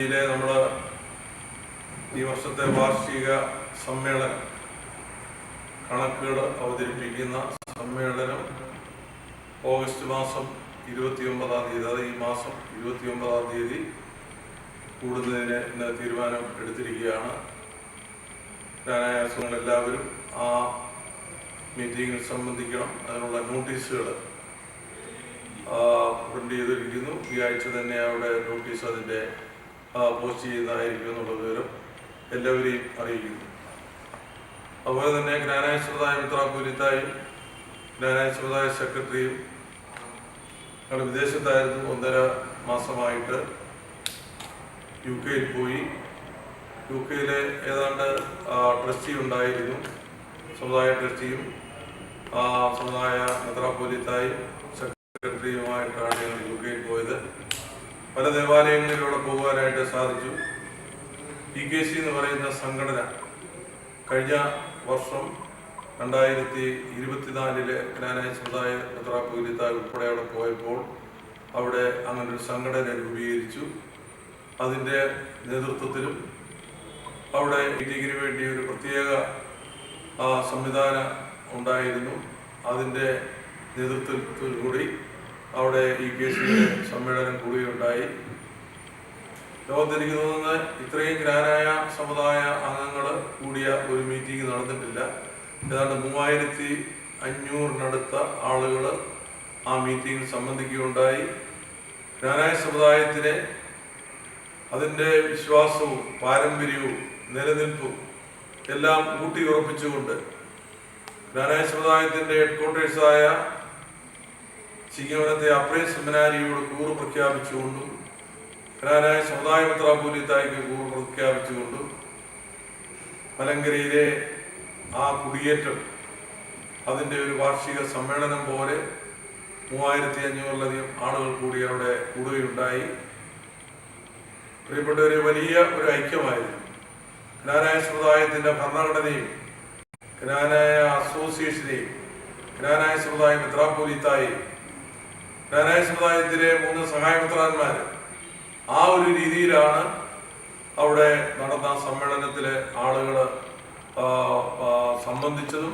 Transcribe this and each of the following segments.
ഇതിലെ നമ്മൾ ഈ വർഷത്തെ വാർഷിക സമ്മേളനം കണക്കുകൾ അവതരിപ്പിക്കുന്ന സമ്മേളനം ഓഗസ്റ്റ് മാസം ഇരുപത്തിയൊമ്പതാം തീയതി അതായത് ഈ മാസം ഇരുപത്തിയൊമ്പതാം തീയതി കൂടുന്നതിന് തീരുമാനം എടുത്തിരിക്കുകയാണ്. ജ്ഞാനായാസങ്ങൾ എല്ലാവരും ആ മീറ്റിങ്ങിൽ സംബന്ധിക്കണം. അതിനുള്ള നോട്ടീസുകൾ പ്രിന്റ് ചെയ്തിരിക്കുന്നു. ഈ ആഴ്ച തന്നെ അവിടെ നോട്ടീസ് അതിന്റെ പോസ്റ്റ് ചെയ്യുന്നതായിരിക്കും എന്നുള്ള വിവരം എല്ലാവരെയും അറിയിക്കുന്നു. അതുപോലെ തന്നെ ജ്ഞാനായ സമുദായ മിത്രാപൂരിത്തായും ജ്ഞാനായ സമുദായ സെക്രട്ടറിയും ഞങ്ങൾ വിദേശത്തായിരുന്നു ഒന്നര മാസമായിട്ട് യു കെയിൽ പോയി. യു കെയിലെ ഏതാണ്ട് ട്രസ്റ്റി ഉണ്ടായിരുന്നു സമുദായ ട്രസ്റ്റിയും സമുദായ മെത്രാപ്പോലിത്തായും സെക്രട്ടറിയുമായിട്ടാണ് ഞങ്ങൾ യു പോയത് പല ദേവാലയങ്ങളിലൂടെ പോകുവാനായിട്ട് സാധിച്ചു. ഇ കെ സി എന്ന് പറയുന്ന സംഘടന കഴിഞ്ഞ വർഷം രണ്ടായിരത്തി ഇരുപത്തിനാലിലെ ജ്ഞാനായ സമുദായ മെത്രാപ്പോലിത്തായ ഉൾപ്പെടെ അവിടെ പോയപ്പോൾ അവിടെ അങ്ങനെ ഒരു സംഘടന രൂപീകരിച്ചു. അതിന്റെ നേതൃത്വത്തിലും അവിടെ മീറ്റിങ്ങിന് വേണ്ടി ഒരു പ്രത്യേക സംവിധാനം ഉണ്ടായിരുന്നു. അതിന്റെ നേതൃത്വത്തിൽ കൂടി അവിടെ ഇ പി എസ് സിയുടെ സമ്മേളനം കൂടുകയുണ്ടായി ലോകത്ത് എനിക്ക് തോന്നുന്നത് ഇത്രയും ഗ്രാനായ സമുദായ അംഗങ്ങൾ കൂടിയ ഒരു മീറ്റിംഗ് നടന്നിട്ടില്ല. ഏതാണ്ട് മൂവായിരത്തി അഞ്ഞൂറിനടുത്ത ആളുകൾ ആ മീറ്റിംഗിൽ സംബന്ധിക്കുകയുണ്ടായി. ഗ്രാനായ സമുദായത്തിനെ അതിന്റെ വിശ്വാസവും പാരമ്പര്യവും നിലനിൽപ്പും എല്ലാം ഊട്ടി ഉറപ്പിച്ചുകൊണ്ട് ഗ്രാനായ സമുദായത്തിന്റെ ഹെഡ് ക്വാർട്ടേഴ്സായ ചിങ്ങവനത്തെ അപ്രേ സെമിനാരിയോട് കൂറ് പ്രഖ്യാപിച്ചുകൊണ്ടും ജ്ഞാനായ സമുദായ പത്രാപൂലിത്തായിക്ക് കൂറ് പ്രഖ്യാപിച്ചുകൊണ്ടും മലങ്കരയിലെ ആ കുടിയേറ്റം അതിന്റെ ഒരു വാർഷിക സമ്മേളനം പോലെ മൂവായിരത്തി അഞ്ഞൂറിലധികം ആളുകൾ കൂടി അവിടെ കൂടുകയുണ്ടായി. പ്രിയപ്പെട്ടവരെ വലിയ ഒരു ഐക്യമായിരുന്നു. കനാനായ സമുദായത്തിന്റെ ഭരണഘടനയും കനാനായ അസോസിയേഷനെയും കനാനായ സമുദായ മിത്രാപോലിത്തായി ജ്ഞാനായ സമുദായത്തിലെ മൂന്ന് സഹായപുത്രന്മാര് ആ ഒരു രീതിയിലാണ് അവിടെ നടന്ന സമ്മേളനത്തിലെ ആളുകൾ സംബന്ധിച്ചതും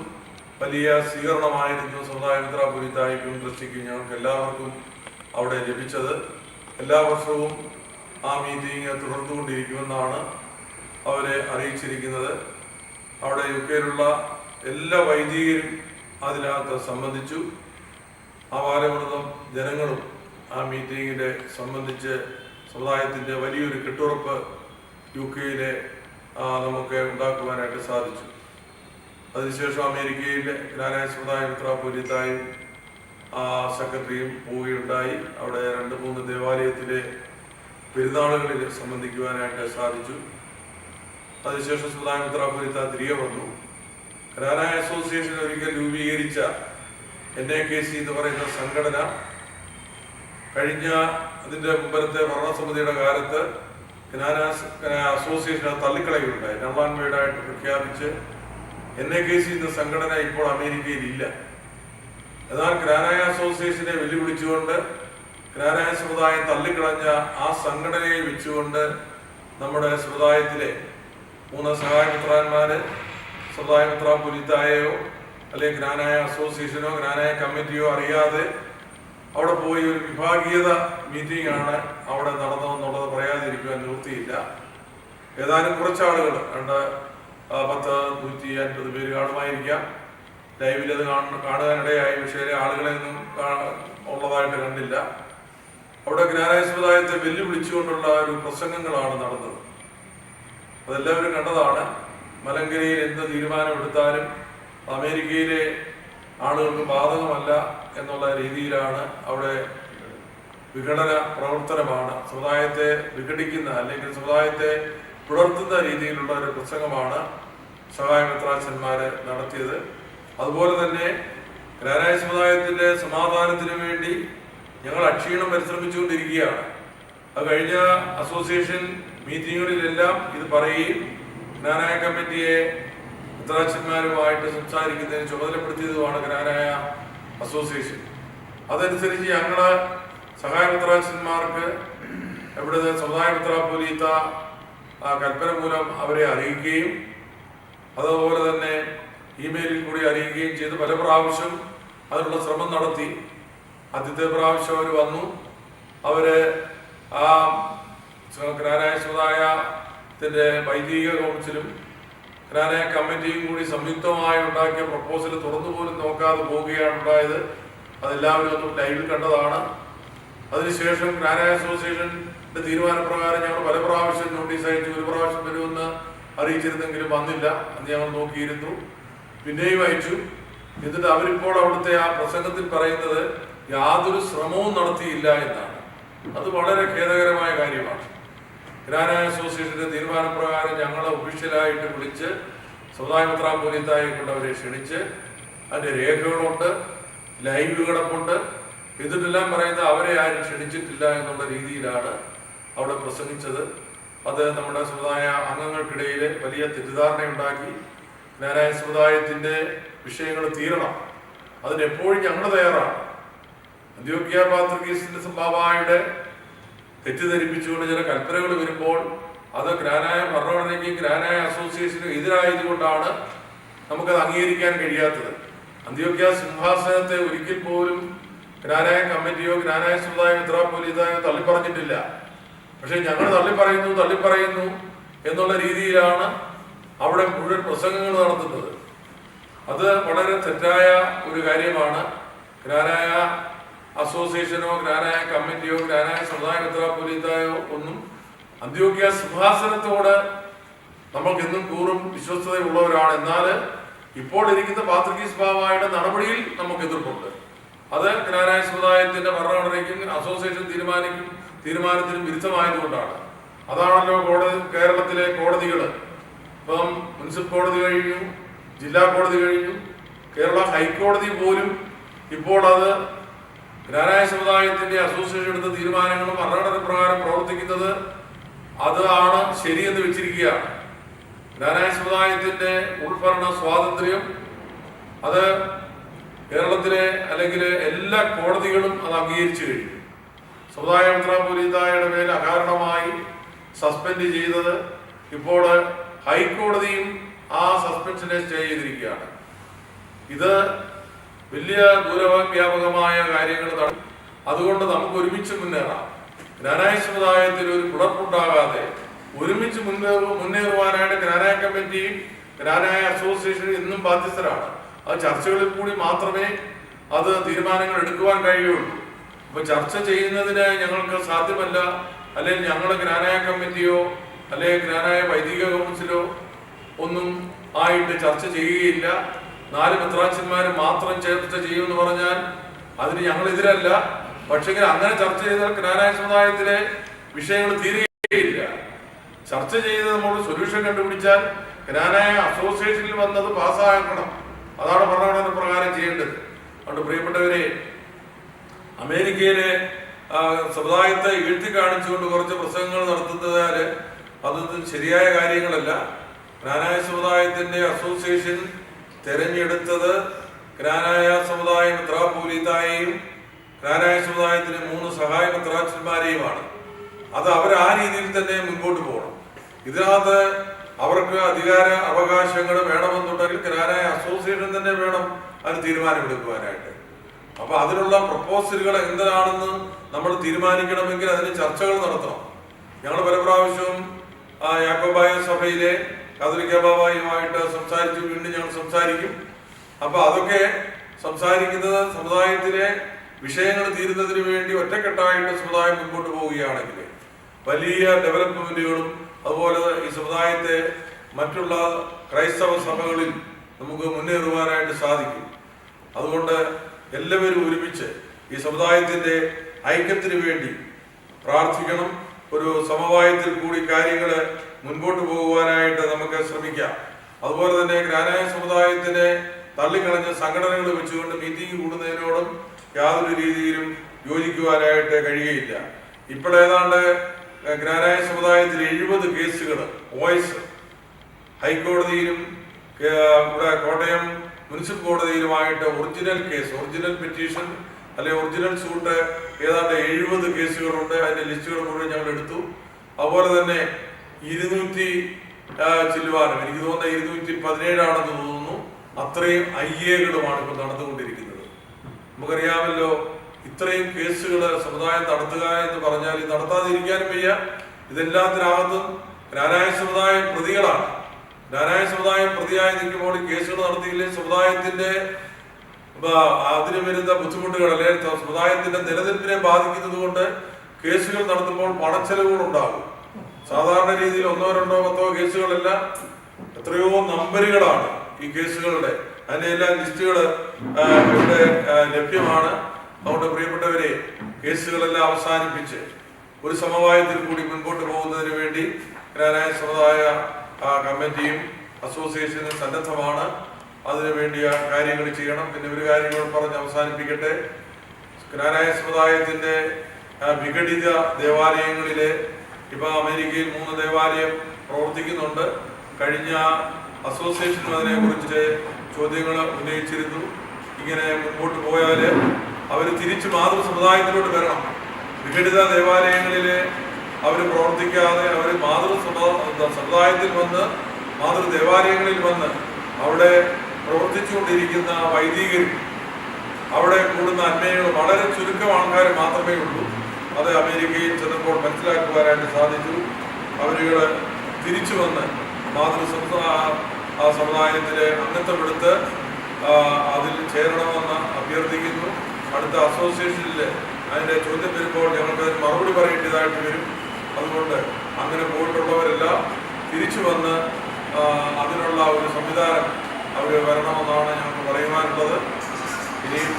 വലിയ സ്വീകരണമായിരുന്നു സമുദായ പുരിത്തായിക്കും ദൃഷ്ടിക്കും ഞങ്ങൾക്ക് എല്ലാവർക്കും അവിടെ ലഭിച്ചത്. എല്ലാ വർഷവും ആ മീറ്റിംഗ് തുടർന്നുകൊണ്ടിരിക്കുമെന്നാണ് അവരെ അറിയിച്ചിരിക്കുന്നത്. അവിടെ യു കെയിലുള്ള എല്ലാ വൈദികരും അതിനകത്ത് സംബന്ധിച്ചു. ആ വാരമൃതം ജനങ്ങളും ആ മീറ്റിങ്ങിനെ സംബന്ധിച്ച് സമുദായത്തിന്റെ വലിയൊരു കെട്ടുറപ്പ് യു കെയിലെ നമുക്ക് ഉണ്ടാക്കുവാനായിട്ട് സാധിച്ചു. അതിനുശേഷം അമേരിക്കയിലെ ഗ്രാനായ സമുദായ മിത്രാപൂരിത്തായും ആ സെക്രട്ടറിയും പോവുകയുണ്ടായി. അവിടെ രണ്ട് മൂന്ന് ദേവാലയത്തിലെ പെരുന്നാളുകളിൽ സംബന്ധിക്കുവാനായിട്ട് സാധിച്ചു. അതിനുശേഷം സമുദായ പുരിത്ത തിരികെ വന്നു. ഗ്രാനായ അസോസിയേഷൻ ഒരിക്കൽ രൂപീകരിച്ച എൻ എ കെ സി എന്ന് പറയുന്ന സംഘടന കഴിഞ്ഞ അതിന്റെ മുമ്പത്തെ ഭരണസമിതിയുടെ കാലത്ത് ജ്ഞാന അസോസിയേഷൻ തള്ളിക്കളയുണ്ടായി വീടായിട്ട് പ്രഖ്യാപിച്ച് എൻ എ കെ സി എന്ന സംഘടന ഇപ്പോൾ അമേരിക്കയിൽ ഇല്ല എന്നാൽ ഗ്രാനായ അസോസിയേഷനെ വെല്ലുവിളിച്ചുകൊണ്ട് ഗ്രാനായ സമുദായം തള്ളിക്കളഞ്ഞ ആ സംഘടനയെ വെച്ചുകൊണ്ട് നമ്മുടെ സമുദായത്തിലെ മൂന്ന് സഹായമിത്രാന്മാര് സമുദായമിത്ര പുലിത്തായോ അല്ലെങ്കിൽ ഗ്രാനായ അസോസിയേഷനോ ഗ്രാനായ കമ്മിറ്റിയോ അറിയാതെ അവിടെ പോയി ഒരു വിഭാഗീയത മീറ്റിംഗ് ആണ് അവിടെ നടന്നതെന്നുള്ളത് പറയാതിരിക്കുവാൻ നിവൃത്തിയില്ല. ഏതാനും കുറച്ചാളുകൾ രണ്ട് പത്ത് നൂറ്റി അൻപത് പേര് കാണുമായിരിക്കാം. ലൈവിൽ അത് കാണുവാനിടയായി പക്ഷേ ആളുകളെ ഒന്നും ഉള്ളതായിട്ട് കണ്ടില്ല. അവിടെ ജ്ഞാനായ സമുദായത്തെ വെല്ലുവിളിച്ചുകൊണ്ടുള്ള ഒരു പ്രസംഗങ്ങളാണ് നടന്നത്. അതെല്ലാവരും കണ്ടതാണ്. മലങ്കരയിൽ എന്ത് തീരുമാനമെടുത്താലും അമേരിക്കയിലെ ആളുകൾക്ക് ബാധകമല്ല എന്നുള്ള രീതിയിലാണ് അവിടെ വിഘടന പ്രവർത്തനമാണ്. സമുദായത്തെ വിഘടിക്കുന്ന അല്ലെങ്കിൽ സമുദായത്തെ പുലർത്തുന്ന രീതിയിലുള്ള ഒരു പ്രസംഗമാണ് സഹായ മിത്രാച്ചന്മാര് നടത്തിയത്. അതുപോലെ തന്നെ ഗ്രാനായ സമുദായത്തിന്റെ സമാധാനത്തിന് വേണ്ടി ഞങ്ങൾ അക്ഷീണം പരിശ്രമിച്ചുകൊണ്ടിരിക്കുകയാണ്. അത് കഴിഞ്ഞ അസോസിയേഷൻ മീറ്റിങ്ങുകളിലെല്ലാം ഇത് പറയുകയും ഗ്രാനായ കമ്മിറ്റിയെ മിത്രാച്ചന്മാരുമായിട്ട് സംസാരിക്കുന്നതിന് ചുമതലപ്പെടുത്തിയതുമാണ് ഗ്രാനായ അസോസിയേഷൻ. അതനുസരിച്ച് ഞങ്ങൾ സഹായമിത്രാച്ചന്മാർക്ക് എവിടുന്ന് സമുദായ മെത്രാപ്പൊലീത്ത ആ കൽപ്പന മൂലം അവരെ അറിയിക്കുകയും അതുപോലെ തന്നെ ഇമെയിലിൽ കൂടി അറിയിക്കുകയും ചെയ്ത് പല പ്രാവശ്യം അതിനുള്ള ശ്രമം നടത്തി. ആദ്യത്തെ പ്രാവശ്യം അവർ വന്നു. അവർ ആ ഗ്രാനായ സമുദായത്തിന്റെ വൈദിക കൗൺസിലും ഗ്രാനായ കമ്മിറ്റിയും കൂടി സംയുക്തമായി ഉണ്ടാക്കിയ പ്രപ്പോസൽ തുറന്നു പോലും നോക്കാതെ പോവുകയാണ് ഉണ്ടായത്. അതെല്ലാവരും ഒന്നും ലൈവിൽ കണ്ടതാണ്. അതിനുശേഷം ഗ്രാനായ അസോസിയേഷന്റെ തീരുമാനപ്രകാരം ഞങ്ങൾ പല പ്രാവശ്യം നോട്ടീസ് അയച്ചു. ഒരു പ്രാവശ്യം വരുമെന്ന് അറിയിച്ചിരുന്നെങ്കിലും വന്നില്ല. അന്ന് ഞങ്ങൾ നോക്കിയിരുന്നു. പിന്നെയും അയച്ചു. എന്നിട്ട് അവരിപ്പോൾ അവിടുത്തെ ആ പ്രസംഗത്തിൽ പറയുന്നത് യാതൊരു ശ്രമവും നടത്തിയില്ല എന്നാണ്. അത് വളരെ ഖേദകരമായ കാര്യമാണ്. ഗ്രാനായ അസോസിയേഷന്റെ തീരുമാനപ്രകാരം ഞങ്ങളെ ഒഫീഷ്യലായിട്ട് വിളിച്ച് സമുദായ മെത്രാപോലീത്തായെ കൊണ്ടവരെ ക്ഷണിച്ച് അതിന്റെ രേഖകളുണ്ട് ലൈവ് കിടപ്പുണ്ട് പറയുന്നത് അവരെ ആരും ക്ഷണിച്ചിട്ടില്ല എന്നുള്ള രീതിയിലാണ് അവിടെ പ്രസംഗിച്ചത്. അത് നമ്മുടെ സമുദായ അംഗങ്ങൾക്കിടയിൽ വലിയ തെറ്റിദ്ധാരണയുണ്ടാക്കി. ഞാനായ സമുദായത്തിന്റെ വിഷയങ്ങൾ തീരണം. അതിനെപ്പോഴും ഞങ്ങൾ തയ്യാറാണ്. അന്ത്യോഗ്യ പാത്രികീസിന്റെ സംഭാവയുടെ തെറ്റിദ്ധരിപ്പിച്ചുകൊണ്ട് ചില കൽപ്പനകൾ വരുമ്പോൾ അത് ഗ്രാനായ ഭരണഘടനയ്ക്കും ഗ്രാനായ അസോസിയേഷനും എതിരായതുകൊണ്ടാണ് നമുക്കത് അംഗീകരിക്കാൻ കഴിയാത്തത്. അന്ത്യോക്യ സിംഹാസനത്തെ ഒരിക്കൽ പോലും ഗ്രാനായ കമ്മിറ്റിയോ ഗ്രാനായ സമുദായ മിത്രാപോലീതായോ തള്ളിപ്പറഞ്ഞിട്ടില്ല. പക്ഷെ ഞങ്ങൾ തള്ളിപ്പറയുന്നു തള്ളിപ്പറയുന്നു എന്നുള്ള രീതിയിലാണ് അവിടെ മുഴുവൻ പ്രസംഗങ്ങൾ നടത്തുന്നത്. അത് വളരെ തെറ്റായ ഒരു കാര്യമാണ്. ഗ്രാനായ അസോസിയേഷനോ ഗ്രാനായ കമ്മിറ്റിയോ ഗ്രാനായ സമുദായ പുരീതായോ ഒന്നും അന്ത്യോഗ്യ സിംഹാസനത്തോട് നമ്മൾക്ക് എന്നും കൂറും വിശ്വസ്തതയുള്ളവരാണ്. എന്നാൽ ഇപ്പോൾ ഇരിക്കുന്ന പാത്രികീസ് ബാബായുടെ നടപടിയിൽ നമുക്ക് എതിർപ്പുണ്ട്. അത് ഗ്രാനായ സമുദായത്തിന്റെ ഭരണഘടനയ്ക്കും അസോസിയേഷൻ തീരുമാനിക്കും തീരുമാനത്തിനും വിരുദ്ധമായതുകൊണ്ടാണ്. അതാണല്ലോ കോടതി കേരളത്തിലെ കോടതികൾ ഇപ്പം മുനിസിപ്പൽ കോടതി കഴിഞ്ഞു ജില്ലാ കോടതി കഴിഞ്ഞു കേരള ഹൈക്കോടതി പോലും ഇപ്പോൾ അത് ജ്ഞാനായ സമുദായത്തിന്റെ അസോസിയേഷൻ എടുത്ത തീരുമാനങ്ങളും ഭരണഘടന പ്രകാരം പ്രവർത്തിക്കുന്നത് അത് ആണ് ശരിയെന്ന് വെച്ചിരിക്കുകയാണ്. ജ്ഞാനായ സമുദായത്തിന്റെ ഉൾഭരണ സ്വാതന്ത്ര്യം അത് കേരളത്തിലെ അല്ലെങ്കിൽ എല്ലാ കോടതികളും അത് അംഗീകരിച്ചു കഴിഞ്ഞു. സമുദായ മെത്രാപൊലീതായുടെ മേൽ അകാരണമായി സസ്പെൻഡ് ചെയ്തത് ഇപ്പോൾ ഹൈക്കോടതിയും ആ സസ്പെൻഷനെ സ്റ്റേ ചെയ്തിരിക്കുകയാണ്. ഇത് വലിയ ദൂരവ്യാപകമായ കാര്യങ്ങൾ അതുകൊണ്ട് നമുക്ക് ഒരുമിച്ച് മുന്നേറാം. ജ്ഞാനായ സമുദായത്തിൽ ഒരു പിളർപ്പുണ്ടാകാതെ ഒരുമിച്ച് മുന്നേറു മുന്നേറുവാനായിട്ട് ജ്ഞാനായ കമ്മിറ്റിയും ജ്ഞാനായ അസോസിയേഷൻ ഇന്നും ബാധ്യസ്ഥരാണ്. അത് ചർച്ചകളിൽ കൂടി മാത്രമേ അത് തീരുമാനങ്ങൾ എടുക്കുവാൻ കഴിയുള്ളൂ. അപ്പൊ ചർച്ച ചെയ്യുന്നതിന് ഞങ്ങൾക്ക് സാധ്യമല്ല. അല്ലെങ്കിൽ ഞങ്ങളുടെ ജ്ഞാനായ കമ്മിറ്റിയോ അല്ലെങ്കിൽ ജ്ഞാനായ വൈദിക കൗൺസിലോ ഒന്നും ആയിട്ട് ചർച്ച ചെയ്യുകയില്ല. നാല് മെത്രാച്ചന്മാർ മാത്രം ചേർത്ത് ചെയ്യുമെന്ന് പറഞ്ഞാൽ അതിന് ഞങ്ങൾ എതിരല്ല പക്ഷേ അങ്ങനെ ചർച്ച ചെയ്താൽ ജ്ഞാനായ സമുദായത്തിലെ വിഷയങ്ങൾ തീരുകയില്ല. ചർച്ച ചെയ്ത് നമ്മൾ സൊല്യൂഷൻ കണ്ടുപിടിച്ചാൽ ജ്ഞാനായ അസോസിയേഷനിൽ വന്നത് പാസ്സാക്കണം അതാണ് ഭരണഘടന പ്രകാരം ചെയ്യേണ്ടത്. അതുകൊണ്ട് പ്രിയപ്പെട്ടവരെ അമേരിക്കയിലെ സമുദായത്തെ വീഴ്ത്തി കാണിച്ചുകൊണ്ട് കുറച്ച് പ്രസംഗങ്ങൾ നടത്തുന്നതാൽ അതൊന്നും ശരിയായ കാര്യങ്ങളല്ല. ജ്ഞാനായ സമുദായത്തിന്റെ അസോസിയേഷൻ തെരഞ്ഞെടുത്തത് ജ്ഞാനായ സമുദായ മിത്രാപൂലിതായെയും ജ്ഞാനായ സമുദായത്തിന് മൂന്ന് സഹായ മിത്രാച്ചന്മാരെയുമാണ് അത് അവർ ആ രീതിയിൽ തന്നെ മുൻപോട്ട് പോകണം. ഇതിനകത്ത് അവർക്ക് അധികാര അവകാശങ്ങൾ വേണമെന്നുണ്ടെങ്കിൽ ജ്ഞാനായ അസോസിയേഷൻ തന്നെ വേണം അതിന് തീരുമാനമെടുക്കുവാനായിട്ട്. അപ്പൊ അതിനുള്ള പ്രപ്പോസലുകൾ എന്താണെന്ന് നമ്മൾ തീരുമാനിക്കണമെങ്കിൽ അതിന് ചർച്ചകൾ നടത്തണം. ഞങ്ങൾ പല പ്രാവശ്യവും യാക്കോബായ സഭയിലെ കാതലിക്ക ബാബായുമായിട്ട് സംസാരിച്ചു വീണ്ടും ഞങ്ങൾ സംസാരിക്കും. അപ്പോൾ അതൊക്കെ സംസാരിക്കുന്നത് സമുദായത്തിലെ വിഷയങ്ങൾ തീരുന്നതിന് വേണ്ടി ഒറ്റക്കെട്ടായിട്ട് സമുദായം മുൻപോട്ട് പോവുകയാണെങ്കിൽ വലിയ ഡെവലപ്മെന്റുകളും അതുപോലെ ഈ സമുദായത്തെ മറ്റുള്ള ക്രൈസ്തവ സഭകളിൽ നമുക്ക് മുന്നേറുവാനായിട്ട് സാധിക്കും. അതുകൊണ്ട് എല്ലാവരും ഒരുമിച്ച് ഈ സമുദായത്തിന്റെ ഐക്യത്തിന് വേണ്ടി പ്രാർത്ഥിക്കണം. ഒരു സമവായത്തിൽ കൂടി കാര്യങ്ങൾ മുൻപോട്ട് പോകുവാനായിട്ട് നമുക്ക് ശ്രമിക്കാം. അതുപോലെ തന്നെ ഗ്രാനായ സമുദായത്തിനെ തള്ളിക്കളഞ്ഞ സംഘടനകൾ വെച്ചുകൊണ്ട് മീറ്റിംഗ് കൂടുന്നതിനോടും യാതൊരു രീതിയിലും യോജിക്കുവാനായിട്ട് കഴിയുകയില്ല. ഇപ്പോൾ ഏതാണ്ട് ഗ്രാനായ സമുദായത്തിൽ എഴുപത് കേസുകൾ വോയിസ് ഹൈക്കോടതിയിലും ഇവിടെ കോട്ടയം മുനിസിപ്പൽ കോടതിയിലുമായിട്ട് ഒറിജിനൽ കേസ് ഒറിജിനൽ പെറ്റീഷൻ അല്ലെ ഒറിജിനൽ സൂട്ട് ഏതാണ്ട് എഴുപത് കേസുകളുണ്ട്. അതിന്റെ ലിസ്റ്റുകൾ മുഴുവൻ ഞങ്ങൾ എടുത്തു. അതുപോലെ തന്നെ ഇരുന്നൂറ്റി ചില്ലുവാനും. എനിക്ക് തോന്നുന്ന ഇരുന്നൂറ്റി പതിനേഴാണെന്ന് തോന്നുന്നു. അത്രയും ഐ എകളുമാണ് ഇപ്പോൾ നടന്നുകൊണ്ടിരിക്കുന്നത്. നമുക്കറിയാമല്ലോ ഇത്രയും കേസുകൾ സമുദായം നടത്തുക എന്ന് പറഞ്ഞാൽ നടത്താതിരിക്കാനും വയ്യ. ഇതെല്ലാത്തിനകത്തും ജ്ഞാനായ സമുദായം പ്രതികളാണ്. ജ്ഞാനായ സമുദായം പ്രതിയായി നിൽക്കുമ്പോൾ കേസുകൾ നടത്തിയില്ലേ? സമുദായത്തിന്റെ അപ്പൊ അതിന് വരുന്ന ബുദ്ധിമുട്ടുകൾ അല്ലെങ്കിൽ സമുദായത്തിന്റെ നിലനിൽപ്പിനെ ബാധിക്കുന്നത് കൊണ്ട് കേസുകൾ നടത്തുമ്പോൾ പണച്ചെലവുകൾ ഉണ്ടാകും. സാധാരണ രീതിയിൽ ഒന്നോ രണ്ടോ പത്തോ കേസുകളല്ല എത്രയോ നമ്പറുകളാണ് ഈ കേസുകളുടെ. അതിന്റെ എല്ലാ ലിസ്റ്റുകൾ ഇവിടെ ലഭ്യമാണ്. അതുകൊണ്ട് പ്രിയപ്പെട്ടവരെ കേസുകളെല്ലാം അവസാനിപ്പിച്ച് ഒരു സമവായത്തിൽ കൂടി മുൻപോട്ട് പോകുന്നതിന് വേണ്ടി ഗ്രാനായ സമുദായ കമ്മിറ്റിയും അസോസിയേഷനും സന്നദ്ധമാണ്. അതിനു വേണ്ടി ആ കാര്യങ്ങൾ ചെയ്യണം. പിന്നെ ഒരു കാര്യം കൂടെ പറഞ്ഞ് അവസാനിപ്പിക്കട്ടെ. ജ്ഞാനായ സമുദായത്തിന്റെ ആ, വിഘടിത ദേവാലയങ്ങളിലെ ഇപ്പൊ അമേരിക്കയിൽ മൂന്ന് ദേവാലയം പ്രവർത്തിക്കുന്നുണ്ട്. കഴിഞ്ഞ അസോസിയേഷൻ അതിനെ കുറിച്ച് ചോദ്യങ്ങൾ ഉന്നയിച്ചിരുന്നു. ഇങ്ങനെ മുമ്പോട്ട് പോയാൽ അവർ തിരിച്ച് മാതൃ സമുദായത്തിലോട്ട് വരണം. വിഘടിത ദേവാലയങ്ങളിൽ അവർ പ്രവർത്തിക്കാതെ അവർ മാതൃ സമ- സമുദായത്തിൽ വന്ന് മാതൃ ദേവാലയങ്ങളിൽ വന്ന് അവിടെ പ്രവർത്തിച്ചുകൊണ്ടിരിക്കുന്ന വൈദികരും അവിടെ കൂടുന്ന അന്മയങ്ങൾ വളരെ ചുരുക്കം ആൾക്കാർ മാത്രമേ ഉള്ളൂ. അത് അമേരിക്കയിൽ ചെന്നപ്പോൾ മനസ്സിലാക്കുവാനായിട്ട് സാധിച്ചു. അവരുകൾ തിരിച്ചു വന്ന് മാതൃ സമുദായത്തിലെ അംഗത്വമെടുത്ത് അതിൽ ചേരണമെന്ന് അഭ്യർത്ഥിക്കുന്നു. അടുത്ത അസോസിയേഷനിൽ അതിന്റെ ചോദ്യം വരുമ്പോൾ ഞങ്ങൾക്ക് അതിന് മറുപടി പറയേണ്ടതായിട്ട് വരും. അതുകൊണ്ട് അങ്ങനെ പോയിട്ടുള്ളവരെല്ലാം തിരിച്ചു വന്ന് അതിനുള്ള ഒരു സംവിധാനം അവർ വരണമെന്നാണ് ഞങ്ങൾക്ക് പറയുവാനുള്ളത്. ഇനിയും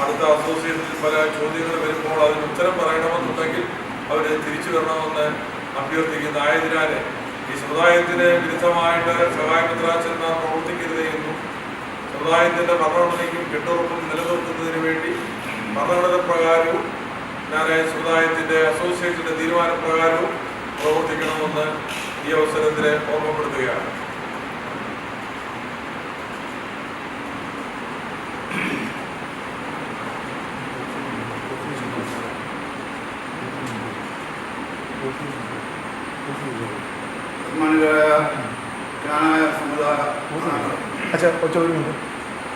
അടുത്ത അസോസിയേഷനിൽ പല ചോദ്യങ്ങൾ വരുമ്പോൾ അതിന് ഉത്തരം പറയണമെന്നുണ്ടെങ്കിൽ അവർ തിരിച്ചു വരണമെന്ന് അഭ്യർത്ഥിക്കുന്നു ആയതിനാൽ ഈ സമുദായത്തിന് വിരുദ്ധമായിട്ട് സഹായപത്രാച്ചന്മാർ പ്രവർത്തിക്കരുത് എന്നും സമുദായത്തിന്റെ ഭരണഘടനയ്ക്കും കെട്ടുറപ്പും നിലനിർത്തുന്നതിന് വേണ്ടി ഭരണഘടന പ്രകാരവും ഞാനായ സമുദായത്തിന്റെ അസോസിയേഷന്റെ തീരുമാനപ്രകാരവും പ്രവർത്തിക്കണമെന്ന് ഈ അവസരത്തിൽ ഓർമ്മപ്പെടുത്തുകയാണ് ബഹുമാനികളായ ജ്ഞാനായ സമുദായ അച്ഛാ ഒച്ച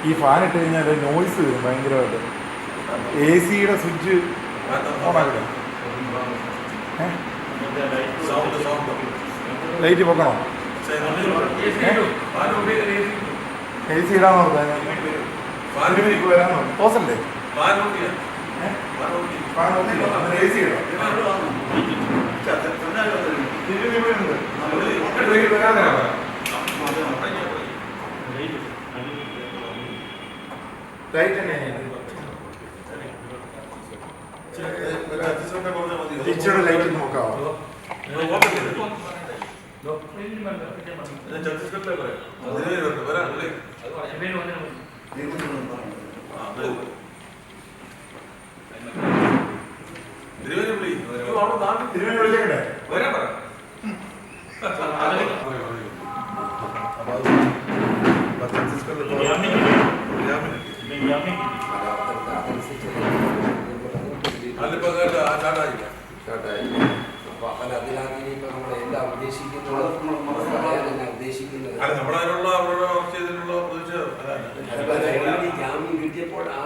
ഈ ഫാൻ ഇട്ട് കഴിഞ്ഞാൽ നോയ്സ് വരും ഭയങ്കരമായിട്ട്. എ സിയുടെ സ്വിച്ച് ഓണാക്കില്ല ലൈറ്റ് പൊക്കണോ? എ സി ഇടാന്ന് പറഞ്ഞാൽ തോസല്ലേ എ സി ഇടാം തന്നെ ടീച്ചറുടെ ലൈറ്റ് നോക്കാവോ? തിരുവനന്തപുരം. തിരുവനന്തപുരം. വരാൻ പറ. അല്ലിപ്പോ ചാട്ടായില്ല അല്ല അതിലാണ് ഇനിയിപ്പോ നമ്മൾ എന്താ ഉദ്ദേശിക്കുന്നത് ഉദ്ദേശിക്കുന്നത് അതിപ്പോ ജാമ്യം കിട്ടിയപ്പോൾ ആ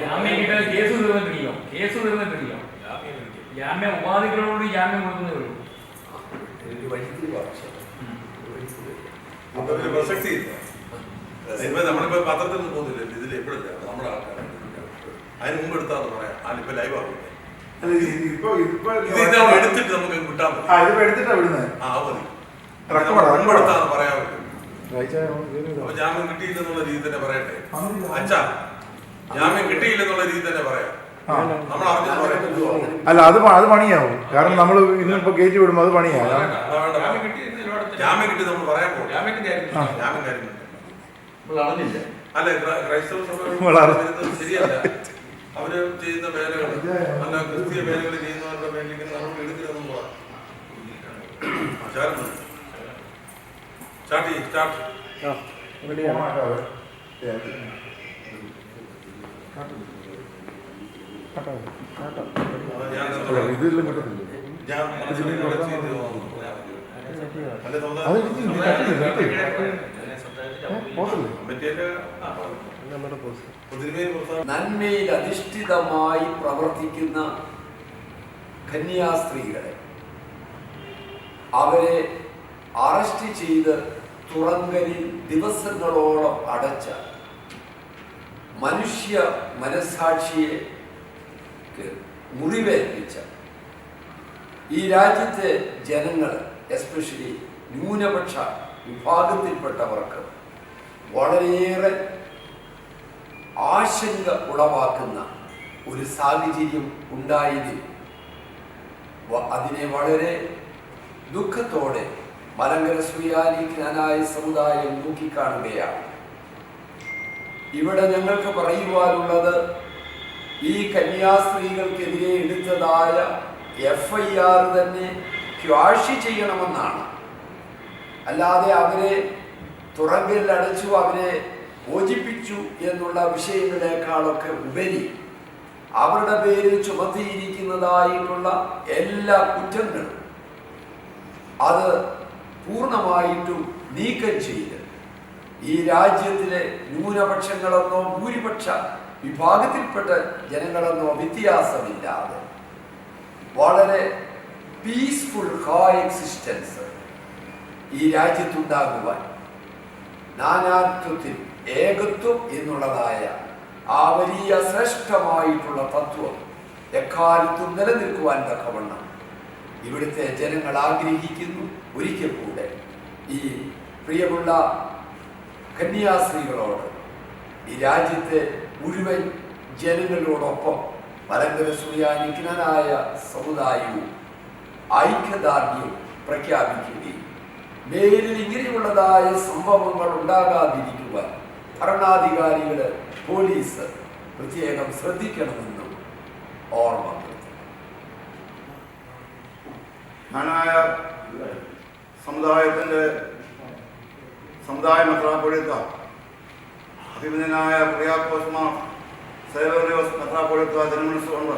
ജാമ്യം കിട്ടാൻ കേസ് തീർന്നിട്ടില്ലയോ കേസ് തീർന്നിട്ടില്ലയോ ജാമ്യം ഉപാധികളോട് ജാമ്യം കൊടുക്കുന്നേ ഉള്ളൂ വഴിക്ക് കുറച്ച് അപ്പൊ പ്രസക്തി ഇല്ല. ഇപ്പൊ നമ്മളിപ്പോ പത്രത്തിൽ നിന്ന് പോകുന്നില്ല ഇതിൽ എപ്പോഴില്ല നമ്മുടെ ആൾക്കാരാണ് അതിന് മുമ്പ് എടുത്താന്ന് പറയാം. അതിപ്പോ ലൈവ് ആവില്ല അല്ല ഇത് ഇപ്പൊ ഇപ്പൊ ഇത് ഇതാണ് എടുത്തിട്ട് നമുക്ക് റെക്കോർഡാ, മുമ്പ് എടുത്താന്ന് പറയാൻ അപ്പൊ ജാമ്യം കിട്ടിയില്ലെന്നുള്ള രീതി തന്നെ പറയട്ടെ. അച്ഛാ ജാമ്യം കിട്ടിയില്ലെന്നുള്ള രീതി തന്നെ പറയാം. അല്ല അത് അത് പണിയാവും. കാരണം നമ്മൾ ഇന്നിപ്പോ ഗേറ്റ് വിടുമ്പോൾ അത് പണിയാവും. ജാമ്യം കിട്ടി നമ്മൾ പറയാൻ പോകും ജാമ്യം കാര്യമില്ല അല്ല ക്രൈസ്തവ സഭ വളരെ. ശരിയല്ല. അവർ ചെയ്യുന്ന വേലകൾ അല്ല ക്രിസ്തീയ വേലകൾ ചെയ്യുന്നവരുടെ വേണ്ടിക്ക് നമ്മൾ എടുക്കരുതെന്നും പറ ആചാരം മതി. സ്റ്റാർട്ട് ചെയ്യ്, സ്റ്റാർട്ട് ഞാൻ നന്മയിൽ അധിഷ്ഠിതമായി പ്രവർത്തിക്കുന്ന കന്യാസ്ത്രീകളെ അവരെ അറസ്റ്റ് ചെയ്ത് തുറങ്കലിൽ ദിവസങ്ങളോളം അടച്ച മനുഷ്യ മനസാക്ഷിയെ മുറിവേൽപ്പിച്ച ഈ രാജ്യത്തെ ജനങ്ങൾ എസ്പെഷ്യലി ന്യൂനപക്ഷ വിഭാഗത്തിൽപ്പെട്ടവർക്ക് വളരെയേറെ ആശങ്ക ഉളവാക്കുന്ന ഒരു സാഹചര്യം ഉണ്ടായതിൽ അതിനെ വളരെ ദുഃഖത്തോടെ മലങ്കര സുയാലിക്കാനായ സമുദായം നോക്കിക്കാണുകയാണ്. ഇവിടെ ഞങ്ങൾക്ക് പറയുവാനുള്ളത് ഈ കന്യാസ്ത്രീകൾക്കെതിരെ എടുത്തതായ എഫ് ഐ ആർ തന്നെ ക്വാഷി ചെയ്യണമെന്നാണ്. അല്ലാതെ അവരെ തുറങ്കലിൽ അടച്ചു അവരെ മോചിപ്പിച്ചു എന്നുള്ള വിഷയങ്ങളെക്കാളൊക്കെ ഉപരി അവരുടെ പേരിൽ ചുമത്തിയിരിക്കുന്നതായിട്ടുള്ള എല്ലാ കുറ്റങ്ങളും അത് പൂർണമായിട്ടും നീക്കം ചെയ്ത് ഈ രാജ്യത്തിലെ ന്യൂനപക്ഷങ്ങളെന്നോ ഭൂരിപക്ഷ വിഭാഗത്തിൽപ്പെട്ട ജനങ്ങളെന്നോ വ്യത്യാസമില്ലാതെ വളരെ പീസ്ഫുൾ കോ എക്സിസ്റ്റൻസ് ഈ രാജ്യത്തുണ്ടാകുവാൻ നാനാത്വത്തിൽ ഏകത്വം എന്നുള്ളതായ ആ വലിയ ശ്രേഷ്ഠമായിട്ടുള്ള തത്വം എക്കാലത്തും നിലനിൽക്കുവാൻ തക്കവണ്ണം ഇവിടുത്തെ ജനങ്ങൾ ആഗ്രഹിക്കുന്നു. ഒരിക്കൽ കൂടെ ഈ പ്രിയമുള്ള കന്യാസ്ത്രീകളോട് ഈ രാജ്യത്തെ മുഴുവൻ ജനങ്ങളോടൊപ്പം മലങ്കര സൂര്യാനിഗ്നായ സമുദായവും ഐക്യദാർഢ്യം പ്രഖ്യാപിക്കുകയും മേലിൽ ഇങ്ങനെയുള്ളതായ സംഭവങ്ങൾ ഉണ്ടാകാതിരിക്കുവാൻ ഭരണാധികാരികൾ പോലീസ് പ്രത്യേകം ശ്രദ്ധിക്കണമെന്നും ഓർമ്മ ഞാനായ സമുദായത്തിന്റെ സമുദായ മെത്രാപ്പൊഴുത്ത അഭിമന്യനായ പ്രിയാക്കോസ്മാർ സേവറിയോസ് മെത്രാപ്പൊഴുത്ത ജനമനസ്സുകൊണ്ട്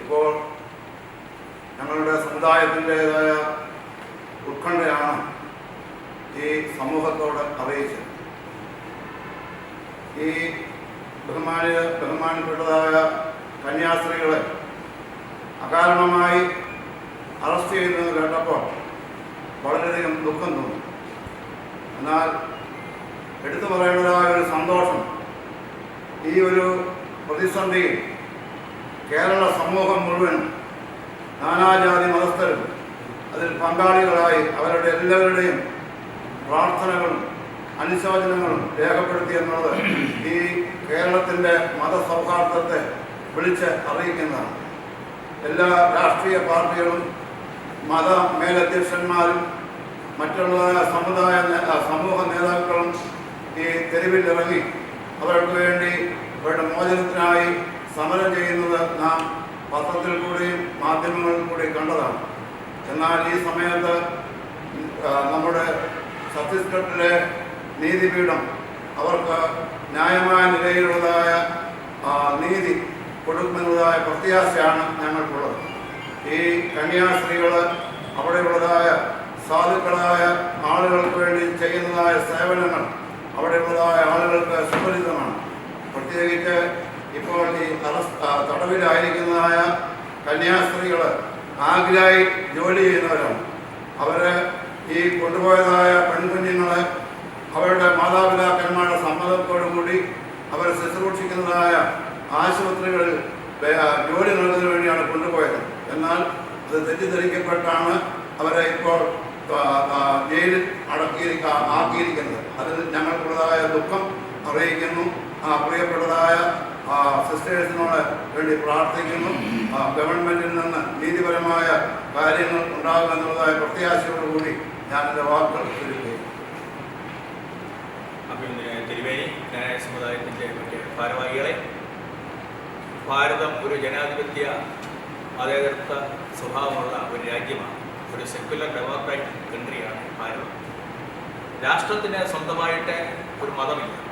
ഇപ്പോൾ ഞങ്ങളുടെ സമുദായത്തിന്റെതായ ഉത്കണ്ഠയാണ് ഈ സമൂഹത്തോട് അറിയിച്ചത്. ഈ ബഹുമാനിത ബഹുമാനപ്പെട്ടതായ കന്യാസ്ത്രീകളെ അകാരണമായി അറസ്റ്റ് ചെയ്യുന്നത് കേട്ടപ്പോൾ വളരെയധികം ദുഃഖം തോന്നി. എന്നാൽ എടുത്തു പറയേണ്ടതായ ഒരു സന്തോഷം ഈ ഒരു പ്രതിസന്ധിയിൽ കേരള സമൂഹം മുഴുവൻ നാനാജാതി മതസ്ഥരും അതിൽ പങ്കാളികളായി അവരുടെ എല്ലാവരുടെയും പ്രാർത്ഥനകളും അനുശോചനങ്ങളും രേഖപ്പെടുത്തി എന്നുള്ളത് ഈ കേരളത്തിന്റെ മതസൗഹാർദ്ദത്തെ വിളിച്ച് അറിയിക്കുന്നതാണ്. എല്ലാ രാഷ്ട്രീയ പാർട്ടികളും മത മേലധ്യക്ഷന്മാരും മറ്റുള്ള സമുദായ സമൂഹ നേതാക്കളും ഈ തെരുവിലിറങ്ങി അവർക്ക് വേണ്ടി അവരുടെ മോചനത്തിനായി സമരം ചെയ്യുന്നത് നാം പത്രത്തിൽ കൂടിയും മാധ്യമങ്ങളിൽ കൂടി കണ്ടതാണ്. എന്നാൽ ഈ സമയത്ത് നമ്മുടെ ഛത്തീസ്ഗഡിലെ നീതിപീഠം അവർക്ക് ന്യായമായ നിലയിലുള്ളതായ നീതി കൊടുക്കുന്നതായ പ്രത്യാശയാണ് ഞങ്ങൾക്കുള്ളത്. ഈ കന്യാസ്ത്രീകൾ അവിടെയുള്ളതായ സാധുക്കളായ ആളുകൾക്ക് വേണ്ടി ചെയ്യുന്നതായ സേവനങ്ങൾ അവിടെയുള്ളതായ ആളുകൾക്ക് സുപരിതമാണ് പ്രത്യേകിച്ച് ഇപ്പോൾ ഈ തടവിലായിരിക്കുന്നതായ കന്യാസ്ത്രീകൾ ആഗ്രഹായി ജോലി ചെയ്യുന്നവരാണ്. അവരെ ഈ കൊണ്ടുപോയതായ പെൺകുഞ്ഞുങ്ങളെ അവരുടെ മാതാപിതാക്കന്മാരുടെ സമ്മതത്തോടു കൂടി അവരെ ശുശ്രൂഷിക്കുന്നതായ ആശുപത്രികളിൽ ജോലി നൽകുന്നതിന് വേണ്ടിയാണ് കൊണ്ടുപോയത്. എന്നാൽ അത് തെറ്റിദ്ധരിക്കപ്പെട്ടാണ് അവരെ ഇപ്പോൾ ജയിലിൽ അടക്കി ആക്കിയിരിക്കുന്നത്. അതിൽ ഞങ്ങൾക്കുള്ളതായ ദുഃഖം അറിയിക്കുന്നു. ആ പ്രിയപ്പെട്ടതായ സിസ്റ്റേഴ്സിനോട് വേണ്ടി പ്രാർത്ഥിക്കുന്നു. ഗവൺമെന്റിൽ നിന്ന് നീതിപരമായ കാര്യങ്ങൾ ഉണ്ടാകുമെന്നുള്ളതായ പ്രത്യാശയോടുകൂടി എന്റെ വാക്കുകൾ അഭിനന്ദന തിരുവേനി ന്യായ ഭാരവാഹികളെ ഭാരതം ഒരു ജനാധിപത്യ മതേതരത്വ സ്വഭാവമുള്ള ഒരു രാജ്യമാണ്. ഒരു സെക്യുലർ ഡെമോക്രാറ്റിക് കൺട്രിയാണ് ഭാരതം. രാഷ്ട്രത്തിന് സ്വന്തമായിട്ട് ഒരു മതമില്ല.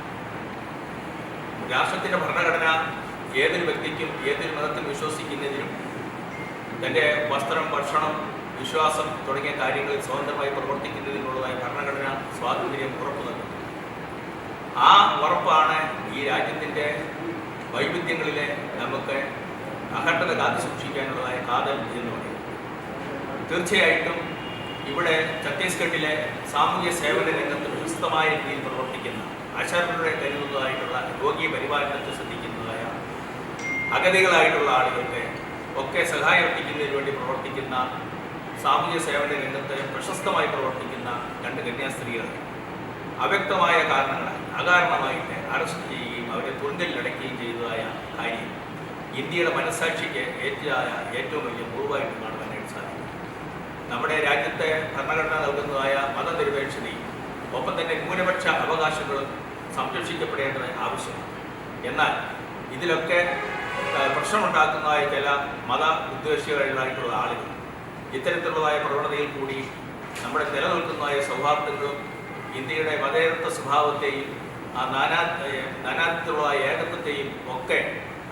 രാഷ്ട്രത്തിന്റെ ഭരണഘടന ഏതൊരു വ്യക്തിക്കും ഏതൊരു മതത്തിൽ വിശ്വസിക്കുന്നതിനും തന്റെ വസ്ത്രം ഭക്ഷണം വിശ്വാസം തുടങ്ങിയ കാര്യങ്ങളിൽ സ്വതന്ത്രമായി പ്രവർത്തിക്കുന്നതിനുള്ളതായി ഭരണഘടന സ്വാതന്ത്ര്യം ഉറപ്പു നൽകുന്നു. ആ ഉറപ്പാണ് ഈ രാജ്യത്തിന്റെ വൈവിധ്യങ്ങളിലെ നമുക്ക് അഖണ്ഡത കാത്തു സൂക്ഷിക്കാനുള്ളതായ കാതൽ എന്ന് പറയുന്നത്. തീർച്ചയായിട്ടും ഇവിടെ ഛത്തീസ്ഗഡിലെ സാമൂഹ്യ സേവന രംഗത്ത് വിശുദ്ധമായ രീതിയിൽ പ്രവർത്തിക്കുന്ന അശരണരെ കരുതുന്നതായിട്ടുള്ള രോഗി പരിപാലനത്തിൽ ശ്രദ്ധിക്കുന്നതായ അഗതികളായിട്ടുള്ള ആളുകൾക്ക് ഒക്കെ സഹായം എത്തിക്കുന്നതിന് വേണ്ടി പ്രവർത്തിക്കുന്ന സാമൂഹ്യ സേവന രംഗത്ത് പ്രശസ്തമായി പ്രവർത്തിക്കുന്ന രണ്ട് കന്യാസ്ത്രീകളെ അവ്യക്തമായ കാരണങ്ങൾ അകാരണമായിട്ട് അറസ്റ്റ് ചെയ്യുകയും അവരെ തുറങ്കലിലടയ്ക്കുകയും ചെയ്തതായ കാര്യം ഇന്ത്യയുടെ മനസാക്ഷിക്ക് ഏറ്റതായ ഏറ്റവും വലിയ മുറിവായിട്ട് കാണുവാനായിട്ട് സാധിക്കും. നമ്മുടെ രാജ്യത്തെ ഭരണഘടന നൽകുന്നതായ മതനിരപേക്ഷതയും ഒപ്പം തന്നെ ന്യൂനപക്ഷ അവകാശങ്ങളും സംരക്ഷിക്കപ്പെടേണ്ടത് ആവശ്യമാണ്. എന്നാൽ ഇതിലൊക്കെ പ്രശ്നമുണ്ടാക്കുന്നതായ ചില മത ഉദ്ദേശികളായിട്ടുള്ള ആളുകൾ ഇത്തരത്തിലുള്ളതായ പ്രവണതയിൽ കൂടി നമ്മുടെ നിലനിൽക്കുന്നതായ സൗഹാർദ്ദങ്ങളും ഇന്ത്യയുടെ മതേതര സ്വഭാവത്തെയും ആ നാനാ നാനാത്വത്തിലുള്ളതായ ഏകത്വത്തെയും ഒക്കെ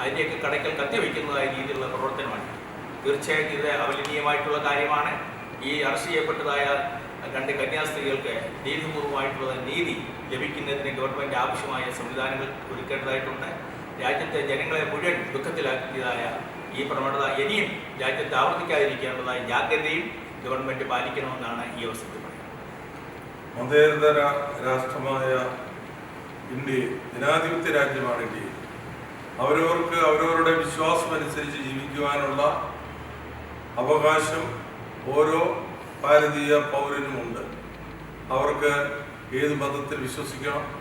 അതിന്റെയൊക്കെ കടയ്ക്കൽ കത്തിവെക്കുന്നതായ രീതിയിലുള്ള പ്രവർത്തനമാണ്. തീർച്ചയായിട്ടും ഇത് അവലനീയമായിട്ടുള്ള കാര്യമാണ്. ഈ അറസ്റ്റ് ചെയ്യപ്പെട്ടതായ രണ്ട് കന്യാസ്ത്രീകൾക്ക് നീതിപൂർവമായിട്ടുള്ള നീതി ലഭിക്കുന്നതിന് ഗവൺമെന്റ് ആവശ്യമായ സംവിധാനങ്ങൾ ഒരുക്കേണ്ടതായിട്ടുണ്ട്. രാജ്യത്തെ ജനങ്ങളെ മുഴുവൻ ദുഃഖത്തിലാക്കിയതായ ഈ പ്രവണത ഇനിയും രാജ്യത്ത് ആവർത്തിക്കാതിരിക്കാനുള്ളതായ ജാഗ്രതയും ഗവൺമെന്റ് പാലിക്കണമെന്നാണ് ഈ അവസരത്തിൽ മതേതര രാഷ്ട്രമായ ഇന്ത്യ ജനാധിപത്യ രാജ്യമാണ് ഇന്ത്യ. അവരവർക്ക് അവരവരുടെ വിശ്വാസം അനുസരിച്ച് ജീവിക്കുവാനുള്ള അവകാശം ഓരോ ഭാരതീയ പൗരനുമുണ്ട്. അവർക്ക് ഏത് മതത്തിൽ വിശ്വസിക്കണം?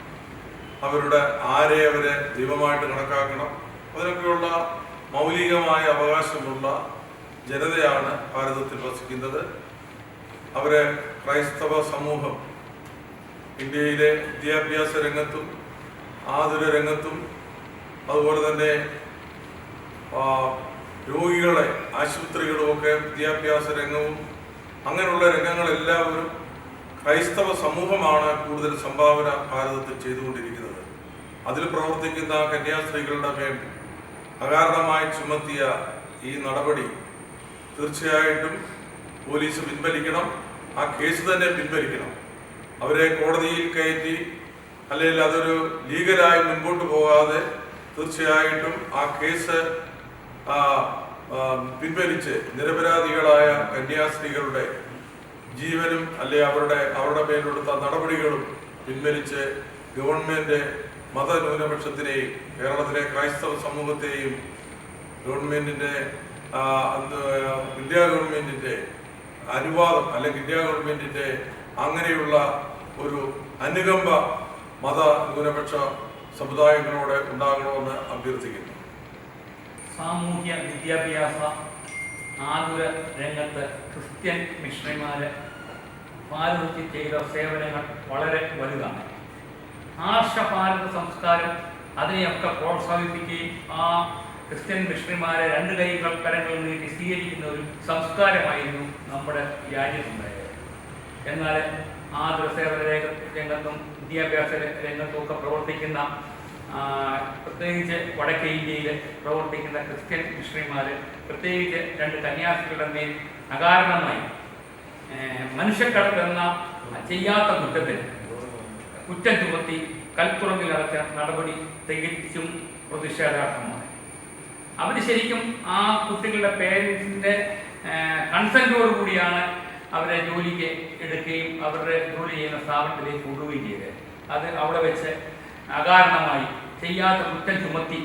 അവരുടെ ആരെ അവരെ ദൈവമായിട്ട് കണക്കാക്കണം? അതിനൊക്കെയുള്ള മൗലികമായ അവകാശമുള്ള ജനതയാണ് ഭാരതത്തിൽ വസിക്കുന്നത്. അവരെ ക്രൈസ്തവ സമൂഹം ഇന്ത്യയിലെ വിദ്യാഭ്യാസ രംഗത്തും ആതുര രംഗത്തും അതുപോലെ തന്നെ രോഗികളെ ആശുപത്രികളുമൊക്കെ വിദ്യാഭ്യാസ രംഗവും അങ്ങനെയുള്ള രംഗങ്ങളെല്ലാവരും ക്രൈസ്തവ സമൂഹമാണ് കൂടുതൽ സംഭാവന ഭാരതത്തിൽ ചെയ്തുകൊണ്ടിരിക്കുന്നത്. അതിൽ പ്രവർത്തിക്കുന്ന കന്യാസ്ത്രീകളുടെ മേൽ അകാരണമായി ചുമത്തിയ ഈ നടപടി തീർച്ചയായിട്ടും പോലീസ് പിൻവലിക്കണം ആ കേസ് തന്നെ പിൻവലിക്കണം. അവരെ കോടതിയിൽ കയറ്റി അല്ലെങ്കിൽ അതൊരു ലീഗലായി മുൻപോട്ട് പോകാതെ തീർച്ചയായിട്ടും ആ കേസ് പിൻവലിച്ച് നിരപരാധികളായ കന്യാസ്ത്രീകളുടെ ജീവനും അല്ലെ അവരുടെ അവരുടെ മേലെടുത്ത നടപടികളും പിൻവലിച്ച് ഗവൺമെന്റ് മതന്യൂനപക്ഷത്തിനെയും കേരളത്തിലെ ക്രൈസ്തവ സമൂഹത്തെയും ഗവൺമെന്റിന്റെ ഇന്ത്യാ ഗവൺമെന്റിന്റെ അനുവാദം അല്ലെങ്കിൽ ഇന്ത്യ ഗവൺമെന്റിന്റെ അങ്ങനെയുള്ള ഒരു അനുകമ്പ മത ന്യൂനപക്ഷ സമുദായങ്ങളോട് ഉണ്ടാകണമെന്ന് അഭ്യർത്ഥിക്കുന്നു. സാമൂഹ്യ വിദ്യാഭ്യാസ ആതുര രംഗത്ത് ക്രിസ്ത്യൻ മിഷണറിമാർ ഭാരതത്തിൽ ചെയ്ത സേവനങ്ങൾ വളരെ വലുതാണ്. ആർഷ ഭാരത സംസ്കാരം അതിനെയൊക്കെ പ്രോത്സാഹിപ്പിക്കുകയും ആ ക്രിസ്ത്യൻ മിഷണറിമാരെ രണ്ട് കൈകൾ കൽക്കരങ്ങളിൽ നീട്ടി സ്വീകരിക്കുന്ന ഒരു സംസ്കാരമായിരുന്നു നമ്മുടെ രാജ്യത്തുണ്ടായത്. എന്നാൽ ആതുര സേവന രംഗത്തും വിദ്യാഭ്യാസ രംഗത്തും ഒക്കെ പ്രവർത്തിക്കുന്ന പ്രത്യേകിച്ച് വടക്കേ ഇന്ത്യയിൽ പ്രവർത്തിക്കുന്ന ക്രിസ്ത്യൻ മിഷണറിമാർ പ്രത്യേകിച്ച് രണ്ട് കന്യാസികളുടെ മേൽ അകാരണമായി മനുഷ്യക്കടത്ത് ചെയ്യാത്ത കുറ്റത്തിന് കുറ്റം ചുമത്തി കൽത്തുറങ്ങിലടച്ച നടപടി തികച്ചും പ്രതിഷേധാർഹമാണ്. അവർ ശരിക്കും ആ കുട്ടികളുടെ പേരൻസിന്റെ കൺസെന്റോടു കൂടിയാണ് അവരെ ജോലിക്ക് എടുക്കുകയും അവരുടെ ജോലി ചെയ്യുന്ന സ്ഥാപനത്തിലേക്ക് കൊണ്ടുപോവുകയും ചെയ്തത്. അത് അവിടെ വെച്ച് അകാരണമായി ചെയ്യാത്ത കുറ്റം ചുമത്തി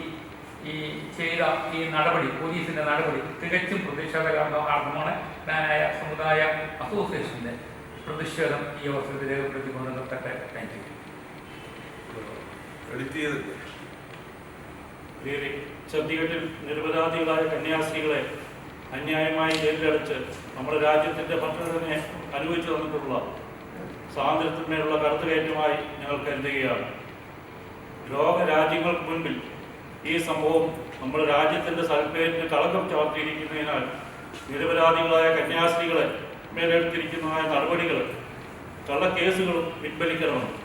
ഈ ചെയ്ത ഈ നടപടി പോലീസിന്റെ നടപടി തികച്ചും പ്രതിഷേധകാരണമാണ് ഞാനായ സമുദായ അസോസിയേഷന്റെ പ്രതിഷേധം ഈ അവസരത്തിൽ രേഖപ്പെടുത്തിക്കൊണ്ട് നിർത്തട്ടെ. താങ്ക് യു ഛത്തീഗഡിൽ നിരപരാധികളായ കന്യാസ്ത്രീകളെ അന്യായമായി ജയിലിലടച്ച് നമ്മുടെ രാജ്യത്തിന്റെ ഭരണഘടനയെ അനുഭവിച്ചു തന്നിട്ടുള്ള സ്വാതന്ത്ര്യത്തിന്മേലുള്ള കടത്തുകയറ്റമായി ഞങ്ങൾ കരുതുകയാണ് ലോക രാജ്യങ്ങൾക്ക് മുൻപിൽ ഈ സംഭവം നമ്മുടെ രാജ്യത്തിന്റെ സൽപ്പേരിന് കളങ്കം ചാർത്തിയിരിക്കുന്നതിനാൽ നിരപരാധികളായ കന്യാസ്ത്രീകളെ മേലെടുത്തിരിക്കുന്നതായ നടപടികൾ കള്ളക്കേസുകളും പിൻവലിക്കണമെന്ന്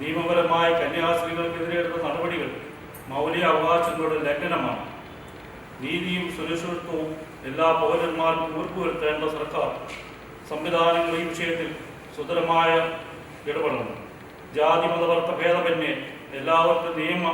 നിയമപരമായി കന്യാസ്ത്രീകൾക്കെതിരെ എടുത്ത നടപടികൾ മൗലിക അവകാശങ്ങളുടെ ലംഘനമാണ്. നീതിയും സുരക്ഷിതത്വവും എല്ലാ പൗരന്മാർക്കും ഉറപ്പുവരുത്തേണ്ട സർക്കാർ സംവിധാനങ്ങൾ ഈ വിഷയത്തിൽ സുതരമായ ഇടപെടണം. ജാതി മതവർത്ത ഭേദമന്യേ എല്ലാവർക്കും നിയമ